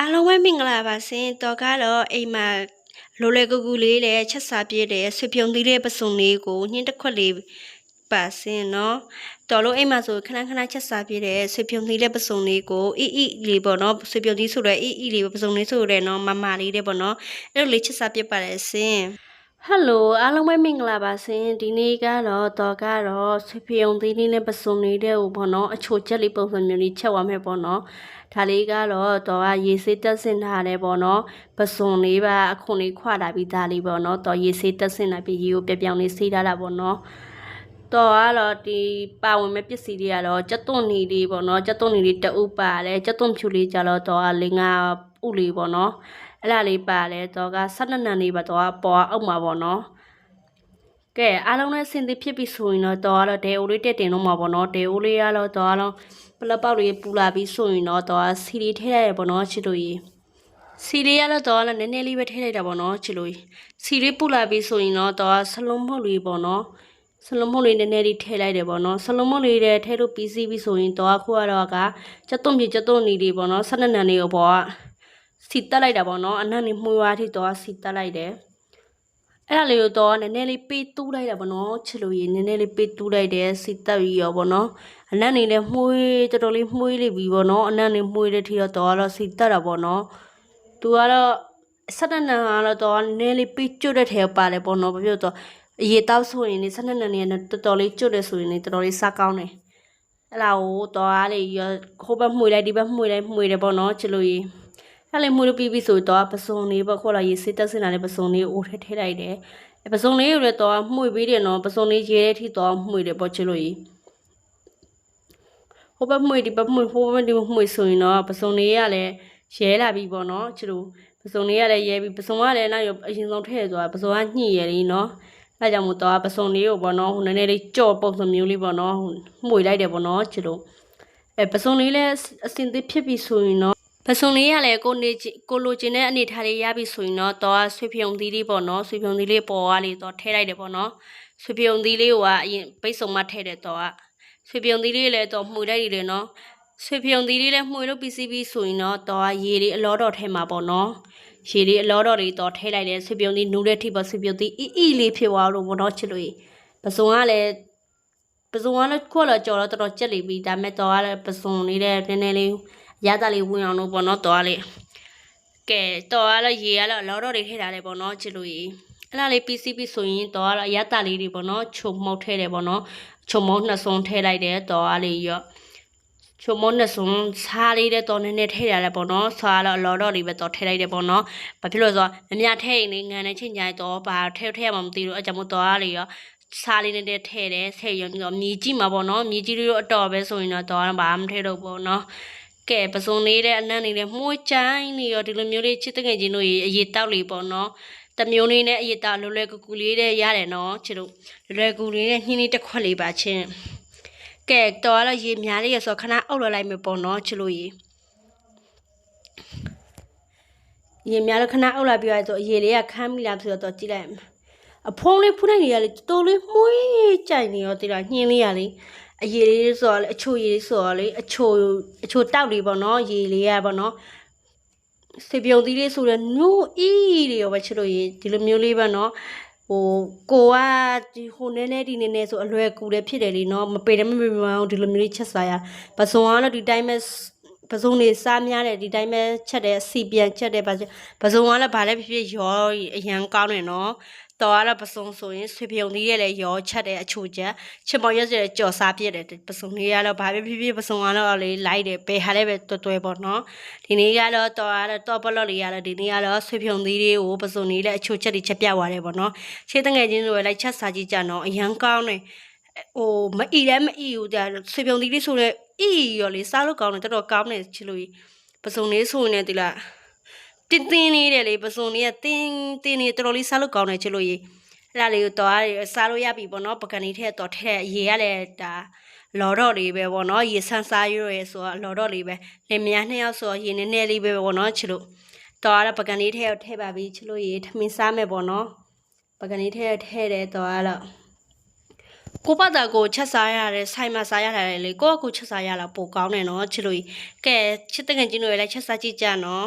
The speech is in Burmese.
အားလုံးပဲမင်္ဂလာပါရှင်တော့ကတော့အိမ်မှာလိုလေကူကူလေးနဲ့ချက်စားပြည့်တဲ့ဆွေပြုံသီးလေးပစုံလေးကိုညှင်းတစ်ခွက်လေးပါရှင်နော်တော်လို့အိမ်မှာဆိုခဏခဏချက်စားပြည့်တဲ့ဆွေပြုံသီးလေးပစုံလေးကိုအီအီလေးပေါ့နော်ဆွေပြုံသီးဆိုတဲ့အီအီလေးပစုံလေးဆိုတဲ့နော်မမလေးတဲ့ပေါ့နော်အဲ့လိုလေးချက်စားပြည့်ပါတယ်ရှင် ဟယ်လိုအားလုံးပဲမင်္ဂလာပါရှင်ဒီနေ့ကတော့တော့ကတော့ဆွေပြုံသီးလေးနဲ့ပစုံလေးတဲ့ကိုပေါ့နော်အချိုချက်လေးပုံစံမျိုးလေးချက်သွားမယ်ပေါ့နော်ဒါလေးကတော့တော့ကရေဆေးတက်ဆင်ထားတယ်ပေါ့နော်ပစွန်လေးပါအခုလေးခွာတာပြီးသားလေးပေါ့နော်တော့ရေဆေးတက်ဆင်တာပြီးရေကိုပြပြောင်လေးဆေးထားတာပေါ့နော်တော့ကတော့ဒီပါဝင်မဲ့ပစ္စည်းတွေကတော့ကြက်သွန်နေလေးပေါ့နော်ကြက်သွန်နေလေးတအုပ်ပါတယ်ကြက်သွန်ဖြူလေးကြတော့တော့ကလေးငါဥလေးပေါ့နော် အဲ့ဒါလေးပါတယ်တော့က၁၂နံလေးပါတော့ကပေါ်အောက်မှာပေါ့နော်ကဲအားလုံးနဲ့ဆင်သစ်ဖြစ်ပြီဆိုရင်တော့တော့ကတော့ဒဲအိုလေးတက်တင်တော့မှာပေါ့နော်ဒဲအိုလေးကတော့တော့ကတော့ပလက်ပေါက်လေးပူလာပြီးဆိုရင်တော့တော့စီလေးထည့်လိုက်ရပေါ့နော်ချစ်လို့ကြီးစီလေးရတော့တော့လည်းနည်းနည်းလေးပဲထည့်လိုက်တာပေါ့နော်ချစ်လို့ကြီးစီလေးပူလာပြီးဆိုရင်တော့တော့ဆလုံးမုတ်လေးပေါ့နော်ဆလုံးမုတ်လေးနည်းနည်းလေးထည့်လိုက်တယ်ပေါ့နော်ဆလုံးမုတ်လေးတဲ့ထည့်လို့ပြီးစီးပြီးဆိုရင်တော့အခုကတော့ကစက်သွန်ပြစက်သွန်နေလေးပေါ့နော်၁၂နံလေးကိုပေါ့ စီတက်လိုက်တာပေါ့နော်အနံ့လေးမှုွားထိတော့စီတက်လိုက်တယ်အဲ့ဒါလေးကိုတော့နည်းနည်းလေးပေးတူးလိုက်တာပေါ့နော်ချစ်လို့ရနည်းနည်းလေးပေးတူးလိုက်တယ်စီတက်ပြီးရောပေါ့နော်အနံ့နေလည်းမှုေးတော်တော်လေးမှုေးလိပြီပေါ့နော်အနံ့နေမှုေးတဲ့ထီတော့တော့ကတော့စီတက်တာပေါ့နော်သူကတော့ဆက်နနန်ကတော့တော့နည်းလေးပေးကျွတ်တဲ့ထဲပါတယ်ပေါ့နော်ဘာဖြစ်လို့တော့အရေတောက်ဆိုရင်ဒီဆက်နနန်နေတော်တော်လေးကျွတ်တယ်ဆိုရင်တော်တော်လေးစားကောင်းတယ်အဲ့ဒါကိုတော့အားလေးရဟိုဘက်မှုေးလိုက်ဒီဘက်မှုေးလိုက်မှုေးတယ်ပေါ့နော်ချစ်လို့ရ အဲ့လေမှုလို့ပြီးပြီဆိုတော့ပစုံလေးပေါ့ခေါ်လာရေးစစ်တက်စင်လာတဲ့ပစုံလေးကိုအိုးထဲထည့်လိုက်တယ်ပစုံလေးကိုလည်းတော့မှုေးပြီးတယ်နော်ပစုံလေးရေတဲ့ထိတော့မှုေးတယ်ပေါ့ချစ်လို့ရဟိုဘက်မှုေးဒီဘက်မှုေးဟိုဘက်ဒီမှုေးဆိုရင်တော့ပစုံလေးကလည်းရဲလာပြီပေါ့နော်ချစ်လို့ပစုံလေးကလည်းရဲပြီပစုံကလည်းနောက်ရအရင်ဆုံးထည့်သွားပစုံကညှိရလေးနော်အဲကြောင့်မို့တော့ပစုံလေးကိုပေါ့နော်ဟိုနည်းနည်းလေးကြော့ပုံစံမျိုးလေးပေါ့နော်မှုေးလိုက်တယ်ပေါ့နော်ချစ်လို့အဲပစုံလေးလည်းအစင်သစ်ဖြစ်ပြီဆိုရင်တော့ ပစုံလေးကလည်းကိုနေကိုလိုချင်တဲ့အနေထားလေးရပြီဆိုရင်တော့တော့ဆွေဖြုံသီးလေးပေါ့နော်ဆွေဖြုံသီးလေးပေါ်ကလေးတော့ထဲလိုက်တယ်ပေါ့နော်ဆွေဖြုံသီးလေးကအရင်ပိတ်စုံမှထဲတယ်တော့ဆွေဖြုံသီးလေးလည်းတော့မှုလိုက်တယ်နော်ဆွေဖြုံသီးလေးလည်းမှုလို့ပြီးစီးပြီးဆိုရင်တော့တော့ရေလေးအလောတော်ထဲမှာပေါ့နော်ရေလေးအလောတော်လေးတော့ထဲလိုက်တယ်ဆွေဖြုံသီးနူးတဲ့ထိပေါ့ဆွေဖြုံသီးအီအီလေးဖြစ်သွားလို့ပေါ့နော်ချစ်လို့ပစုံကလည်းပစုံကလည်းခွက်တော့ကြော်တော့တော်တော်ကြက်လိပြီဒါမဲ့တော့ကလည်းပစုံလေးတဲ့နည်းနည်းလေး ရတာလေးဝင်အောင်လို့ပေါ့နော်တော့လေးကဲတော့ကလည်းရေကလည်းလောတော့တွေထည့်ထားတယ်ပေါ့နော်ချစ်လို့ရေအဲ့ဒါလေးပြီးစီးပြီးဆိုရင်တော့ကရတာလေးတွေပေါ့နော်ချုံမှုတ်ထည့်တယ်ပေါ့နော်ချုံမုံနှစ်စုံထည့်လိုက်တယ်တော့အားလေးရောချုံမုံနှစ်စုံစားလေးတဲ့တော့နည်းနည်းထည့်ရတယ်ပေါ့နော်စားတော့လော်တော့လေးပဲတော့ထည့်လိုက်တယ်ပေါ့နော်ဘာဖြစ်လို့ဆိုတော့မမြထည့်ရင်ငန်းနဲ့ချင်းကြိုင်တော့ဘာထည့်ထည့်မှမသိလို့အကြောင်းမို့တော့အားလေးရောစားလေးနဲ့ထည့်တယ်ဆဲရုံတော့မြည်ကြည့်မှာပေါ့နော်မြည်ကြည့်လို့အတော်ပဲဆိုရင်တော့တော့ဘာမှမထည့်တော့ပေါ့နော် ကဲပစုံလေးတဲ့အနံ့လေးနဲ့မှုချိုင်းနေရောဒီလိုမျိုးလေးချစ်တငယ်ချင်းတို့ရေအရေးတောက်လေးပေါ့နော်တမျိုးလေးနဲ့အရတာလွယ်လွယ်ကူကူလေးတဲ့ရတယ်နော်ချစ်တို့လွယ်လွယ်ကူလေးနဲ့နှင်းနှင်းတစ်ခွက်လေးပါချင်းကဲတော့တော့ရေများလေးရဆိုခဏအုပ်လွယ်လိုက်မယ်ပေါ့နော်ချစ်လို့ရေရေများလို့ခဏအုပ်လိုက်ပြီးတော့ရေလေးကခမ်းမိလားဆိုတော့ကြည့်လိုက်အဖုံးလေးဖူးလိုက်နေရလေတော်လေးမှုေးကြိုက်နေရောတိလားညင်းလေးရလေ အရေလေးဆိုတော့လေအချိုရေလေးဆိုတော့လေအချိုအချိုတောက်လေးပေါ့နော်ရေလေးရပေါ့နော်စေပြုံသီးလေးဆိုတော့နူအီတွေရောပဲချစ်လို့ရေဒီလိုမျိုးလေးပဲနော်ဟိုကိုကဒီဟိုနည်းနည်းဒီနည်းနည်းဆိုအလွယ်ကူလည်းဖြစ်တယ်လीနော်မပေတယ်မပေမအောင်ဒီလိုမျိုးလေးချက်စားရပစုံကတော့ဒီတိုင်းပဲ ပစုံနေစားများတယ်ဒီတိုင်းပဲချက်တယ်စီပြန်ချက်တယ်ပစုံကလည်းဗာလဲဖြစ်ဖြစ်ရောအရန်ကောင်းတယ်နော်တော်ရပစုံဆိုရင်ဆွေပြုံသီးရဲ့လည်းရောချက်တဲ့အချိုချက်ချစ်မောင်ရက်ရဲ့ကြော်စားပြည့်တယ်ပစုံလေးကတော့ဘာပဲဖြစ်ဖြစ်ပစုံကတော့လေလိုက်တယ်ဘယ်ဟာလဲပဲတွဲတွဲပေါ့နော်ဒီနေ့ကတော့တော်ရတော့ပလော့လေးကတော့ဒီနေ့ကတော့ဆွေပြုံသီးလေးကိုပစုံလေးလည်းအချိုချက်တွေချက်ပြသွားတယ်ပေါ့နော်ရှေးတငယ်ချင်းတွေလိုက်ချက်စားကြည့်ကြတော့အရန်ကောင်းတယ်ဟိုမအီလည်းမအီဘူးဒါဆွေပြုံသီးလေးဆိုတော့ အီရောလေစားလို့ကောင်းတယ်တော်တော်ကောင်းတယ်ချစ်လို့ပစုံလေးဆိုရင်လည်းဒီလားတင်းတင်းလေးတယ်လေပစုံလေးကတင်းတင်းလေးတော်တော်လေးစားလို့ကောင်းတယ်ချစ်လို့ရေအဲ့ဒါလေးကိုတော့စားလို့ရပြီပေါ့နော်ပကံလေးထည့်တော့ထည့်ရေရလည်းဒါလော်တော့လေးပဲပေါ့နော်ရေဆန်းစားရွရဲဆိုတော့လော်တော့လေးပဲလင်မယားနှစ်ယောက်ဆိုတော့ရေနည်းနည်းလေးပဲပေါ့နော်ချစ်လို့တော့အဲ့ပကံလေးထည့်ထည့်ပါပြီချစ်လို့ရေထမင်းစားမယ်ပေါ့နော်ပကံလေးထည့်ထည့်တယ်တော့အဲ့တော့ ကိုပတ်တာကိုချက်စားရတယ်ဆိုင်မှာစားရတယ်လေကိုကကိုချက်စားရတာပိုကောင်းတယ်နော်ချစ်လို့ကဲချစ်တဲ့ငယ်ချင်းတွေလည်းချက်စားကြည့်ကြနော်